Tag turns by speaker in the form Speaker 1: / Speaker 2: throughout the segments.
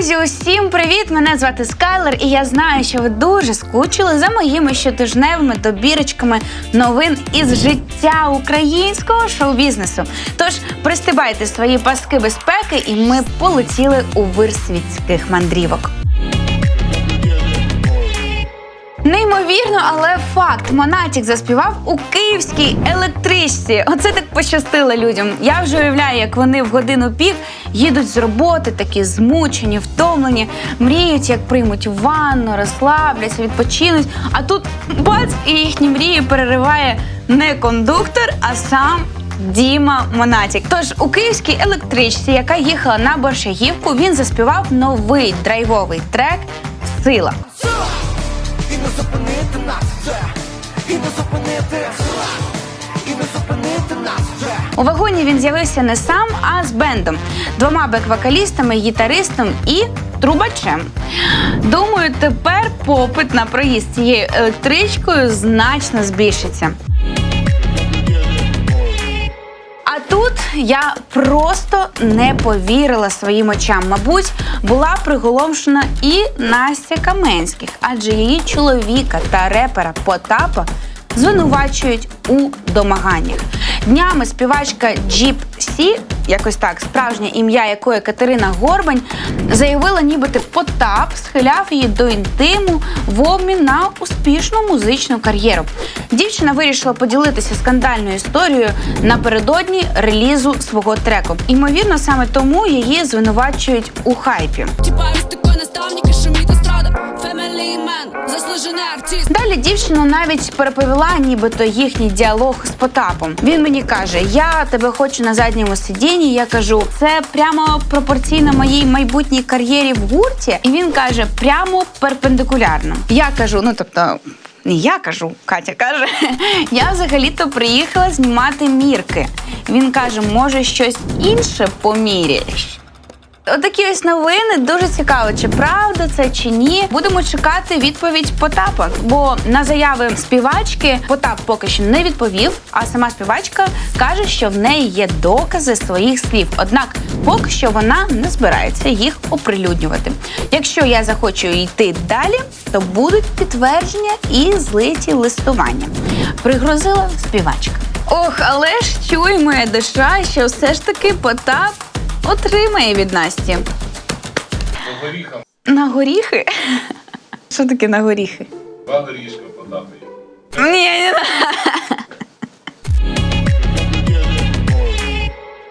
Speaker 1: Друзі, усім привіт! Мене звати Скайлер, і я знаю, що ви дуже скучили за моїми щотижневими добірочками новин із життя українського шоу-бізнесу. Тож пристибайте свої паски безпеки, і ми полетіли у вир світських мандрівок. Неймовірно, але факт. Монатік заспівав у київській електричці. Оце так пощастило людям. Я вже уявляю, як вони в годину пік їдуть з роботи, такі змучені, втомлені, мріють, як приймуть ванну, розслабляться, відпочинуть. А тут бац, і їхні мрії перериває не кондуктор, а сам. Діма Монатік. Тож у київській електричці, яка їхала на Боршагівку, він заспівав новий драйвовий трек Сила.
Speaker 2: Не зупинити нас вже, і не зупинити, і не зупинити нас.
Speaker 1: У вагоні він з'явився не сам, а з бендом, двома бек-вокалістами, гітаристом і трубачем. Думаю, тепер попит на проїзд цією електричкою значно збільшиться. Я просто не повірила своїм очам. Мабуть, була приголомшена і Настя Каменських, адже її чоловіка та репера Потапа звинувачують у домаганнях. Днями співачка Джіп Сі, якось так, справжнє ім'я якої Катерина Горбань, заявила, нібито Потап схиляв її до інтиму в обмін на успішну музичну кар'єру. Дівчина вирішила поділитися скандальною історією напередодні релізу свого треку. Ймовірно, саме тому її звинувачують у хайпі.
Speaker 3: Типа есть такой наставник и шумит эстрада Man, заслуженный артист
Speaker 1: Далі дівчина навіть переповіла, нібито їхній діалог з Потапом. Він мені каже: Я тебе хочу на задньому сидінні. Я кажу, це прямо пропорційно моїй майбутній кар'єрі в гурті. І він каже, прямо перпендикулярно. Я кажу, ну тобто. Не я кажу, Катя каже, я взагалі-то приїхала знімати мірки. Він каже, може щось інше поміряєш. Отакі ось новини дуже цікаво, чи правда це чи ні. Будемо чекати відповідь Потапа. Бо на заяви співачки Потап поки що не відповів. А сама співачка каже, що в неї є докази своїх слів. Однак поки що вона не збирається їх оприлюднювати. Якщо я захочу йти далі, то будуть підтвердження і злиті листування. Пригрозила співачка. Ох, але ж чуй моя душа, що все ж таки Потап отримає від Насті.
Speaker 4: По горіхам
Speaker 1: На горіхи? Що таке на горіхи?
Speaker 4: два горішка потапає.
Speaker 1: Ні, ні.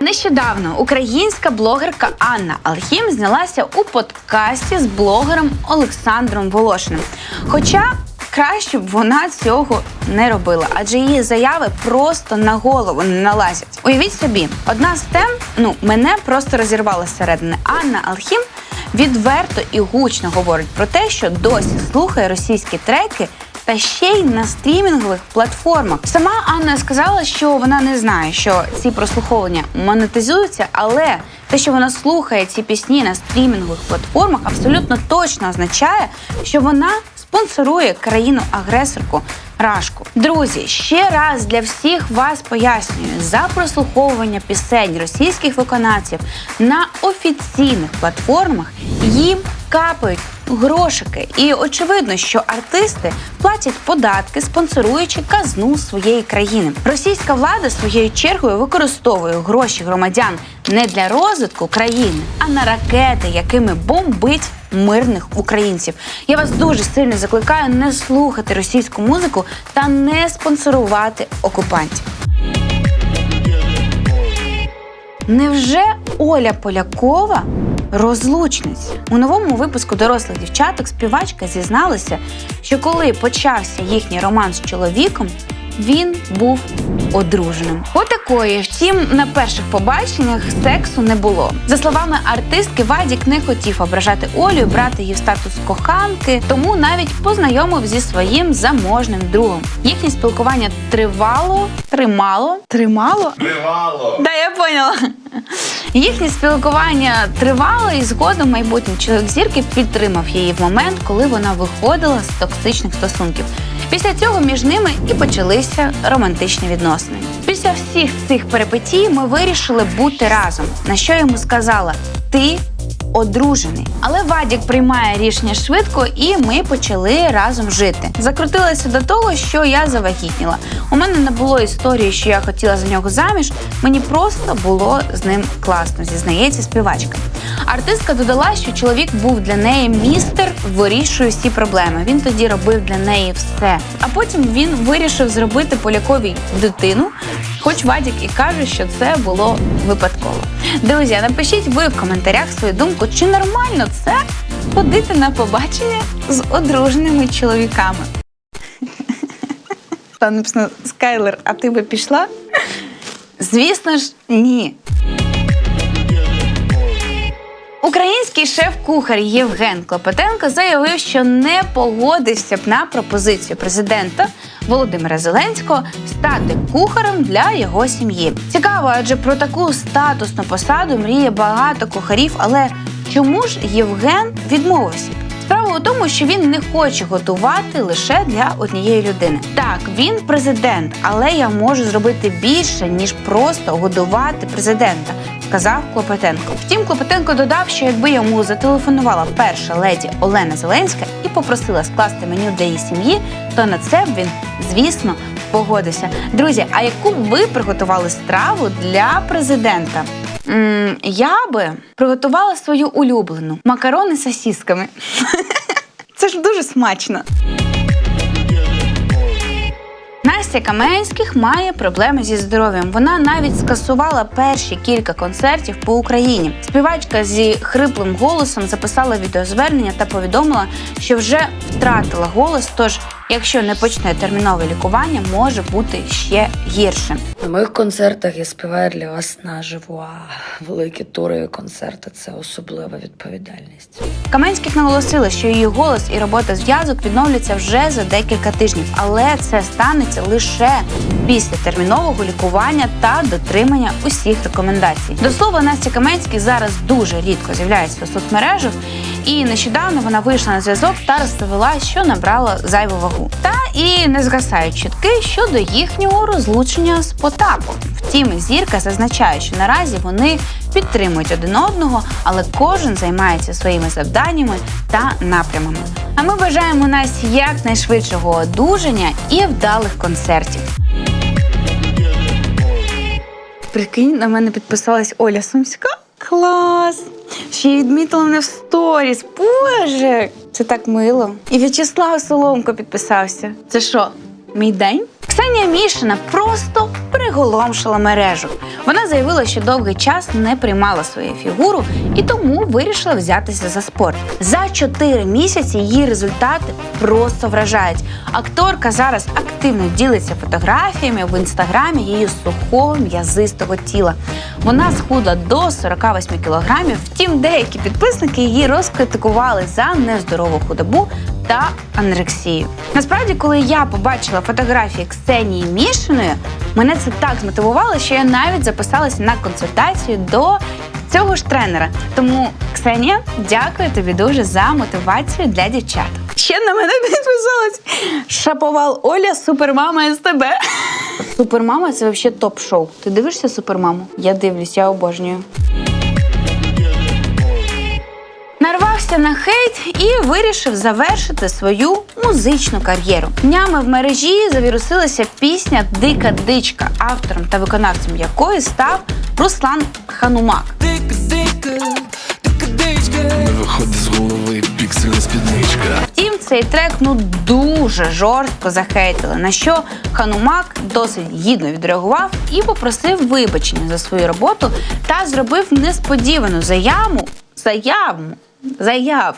Speaker 1: Нещодавно українська блогерка Анна Алхім знялася у подкасті з блогером Олександром Волошиним. Хоча краще б вона цього не робила, адже її заяви просто на голову не налазять. Уявіть собі, одна з тем, ну мене просто розірвала зсередини. Анна Алхім відверто і гучно говорить про те, що досі слухає російські треки та ще й на стрімінгових платформах. Сама Анна сказала, що вона не знає, що ці прослуховування монетизуються, але те, що вона слухає ці пісні на стрімінгових платформах, абсолютно точно означає, що вона спонсорує країну-агресорку Рашку. Друзі, ще раз для всіх вас пояснюю, за прослуховування пісень російських виконавців на офіційних платформах їм капають грошики. І очевидно, що артисти платять податки, спонсоруючи казну своєї країни. Російська влада своєю чергою використовує гроші громадян не для розвитку країни, а на ракети, якими бомбить мирних українців. Я вас дуже сильно закликаю не слухати російську музику та не спонсорувати окупантів. Невже Оля Полякова розлучниця? У новому випуску дорослих дівчаток співачка зізналася, що коли почався їхній роман з чоловіком, він був одруженим. Отакої, втім, на перших побаченнях сексу не було. За словами артистки, Вадік не хотів ображати Олю, брати її в статус коханки, тому навіть познайомив зі своїм заможним другом. Їхнє спілкування тривало, тримало, тримало.
Speaker 4: Тривало!
Speaker 1: Да, я поняла. Їхнє спілкування тривало, і згодом майбутній чоловік зірки підтримав її в момент, коли вона виходила з токсичних стосунків. Після цього між ними і почалися романтичні відносини. Після всіх цих перипетій ми вирішили бути разом. На що йому сказала: Ти одружений. Але Вадік приймає рішення швидко, і ми почали разом жити. Закрутилося до того, що я завагітніла. У мене не було історії, що я хотіла за нього заміж. Мені просто було з ним класно, зізнається співачка. Артистка додала, що чоловік був для неї містер, вирішує всі проблеми. Він тоді робив для неї все. А потім він вирішив зробити поляковій дитину. Хоч Вадік і каже, що це було випадково. Друзі, напишіть ви в коментарях свою думку, чи нормально це ходити на побачення з одруженими чоловіками. Там написано Скайлер, а ти би пішла? Звісно ж, ні. Український шеф-кухар Євген Клопотенко заявив, що не погодився б на пропозицію президента Володимира Зеленського стати кухарем для його сім'ї. Цікаво, адже про таку статусну посаду мріє багато кухарів. Але чому ж Євген відмовився? Справа у тому, що він не хоче готувати лише для однієї людини. Так, він президент, але я можу зробити більше ніж просто годувати президента, сказав Клопотенко. Втім, Клопотенко додав, що якби йому зателефонувала перша леді Олена Зеленська і попросила скласти меню для її сім'ї, то на це б він, звісно, погодився. Друзі, а яку б ви приготували страву для президента? М, я би приготувала свою улюблену макарони з сосісками. Це ж дуже смачно. Настя Каменських має проблеми зі здоров'ям. Вона навіть скасувала перші кілька концертів по Україні. Співачка зі хриплим голосом записала відеозвернення та повідомила, що вже втратила голос. Тож, якщо не почне термінове лікування, може бути ще гірше.
Speaker 5: На моїх концертах я співаю для вас наживо. А великі тури і концерти це особлива відповідальність.
Speaker 1: Каменських наголосила, що її голос і робота зв'язок відновляться вже за декілька тижнів, але це станеться лише після термінового лікування та дотримання усіх рекомендацій. До слова, Настя Каменських зараз дуже рідко з'являється у соцмережах, і нещодавно вона вийшла на зв'язок та розповіла, що набрала зайву вагу. Та і не згасають чутки щодо їхнього розлучення з Потапом. Втім, зірка зазначає, що наразі вони підтримують один одного, але кожен займається своїми завданнями та напрямами. А ми бажаємо Насті якнайшвидшого одужання і вдалих концертів. Прикинь, на мене підписалась Оля Сумська. Клас! Ще й відмітила мене в сторіс. Боже, це так мило. І В'ячеслав Соломко підписався. Це що, мій день? Ксенія Мішина просто приголомшила мережу. Вона заявила, що довгий час не приймала свою фігуру і тому вирішила взятися за спорт. За чотири місяці її результати просто вражають. Акторка зараз активно ділиться фотографіями в інстаграмі її сухого м'язистого тіла. Вона схудла до 48 кілограмів. Втім, деякі підписники її розкритикували за нездорову худобу та анорексію. Насправді, коли я побачила фотографії Ксенії Мішиної, мене це так змотивувало, що я навіть записалася на консультацію до цього ж тренера. Тому, Ксенія, дякую тобі дуже за мотивацію для дівчат. Ще на мене підписалась Шаповал Оля, супермама СТБ. Супермама це взагалі топ-шоу. Ти дивишся супермаму? Я дивлюсь, я обожнюю. Нарвався на хейт і вирішив завершити свою музичну кар'єру. Днями в мережі завірусилася пісня Дика дичка, автором та виконавцем якої став Руслан Ханумак.
Speaker 2: Дика, дика, дика дичка
Speaker 6: Не виходить з голови піксельна спідничка.
Speaker 1: Втім, цей трек ну дуже жорстко захейтили, на що Ханумак досить гідно відреагував і попросив вибачення за свою роботу та зробив несподівану заяву. Заяву. Заяву.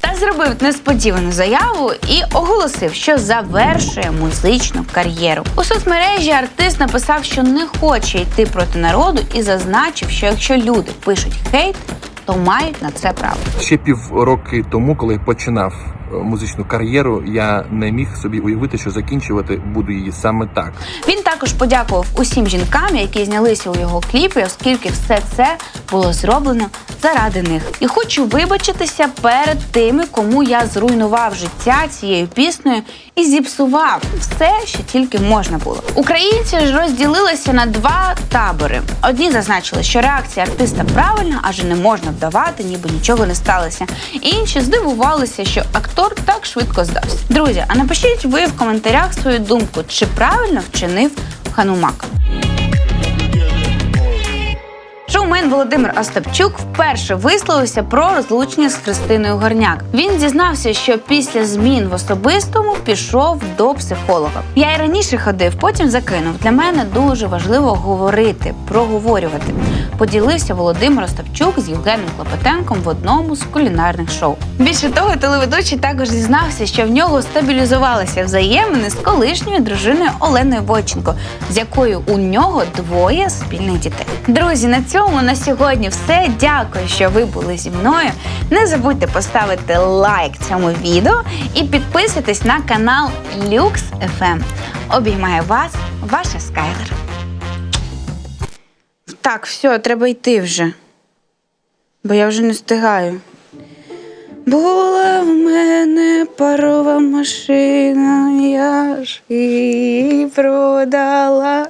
Speaker 1: Та зробив несподівану заяву і оголосив, що завершує музичну кар'єру. У соцмережі артист написав, що не хоче йти проти народу, і зазначив, що якщо люди пишуть хейт, то мають на це право.
Speaker 7: ще півроки тому, коли починав музичну кар'єру, я не міг собі уявити, що закінчувати буду її саме так.
Speaker 1: Він також подякував усім жінкам, які знялися у його кліпі, оскільки все це було зроблено заради них. І хочу вибачитися перед тими, кому я зруйнував життя цією піснею і зіпсував все, що тільки можна було. Українці ж розділилися на два табори. Одні зазначили, що реакція артиста правильна, адже не можна вдавати, ніби нічого не сталося. Інші здивувалися, що актор так швидко здався. Друзі, а напишіть ви в коментарях свою думку, чи правильно вчинив Ханумак. Шоумен Володимир Остапчук вперше висловився про розлучення з Христиною Горняк. Він зізнався, що після змін в особистому пішов до психолога. Я й раніше ходив, потім закинув. Для мене дуже важливо говорити, проговорювати. Поділився Володимир Остапчук з Євгеном Клопотенком в одному з кулінарних шоу. Більше того, телеведучий також зізнався, що в нього стабілізувалися взаємини з колишньою дружиною Оленою Бойченко, з якою у нього двоє спільних дітей. Друзі, на цьому на сьогодні все. Дякую, що ви були зі мною. Не забудьте поставити лайк цьому відео і підписуйтесь на канал Lux FM. Обіймаю вас, ваша Скайлер. Так, все, треба йти вже. Бо я вже не встигаю. Була в мене парова машина, я ж її продала.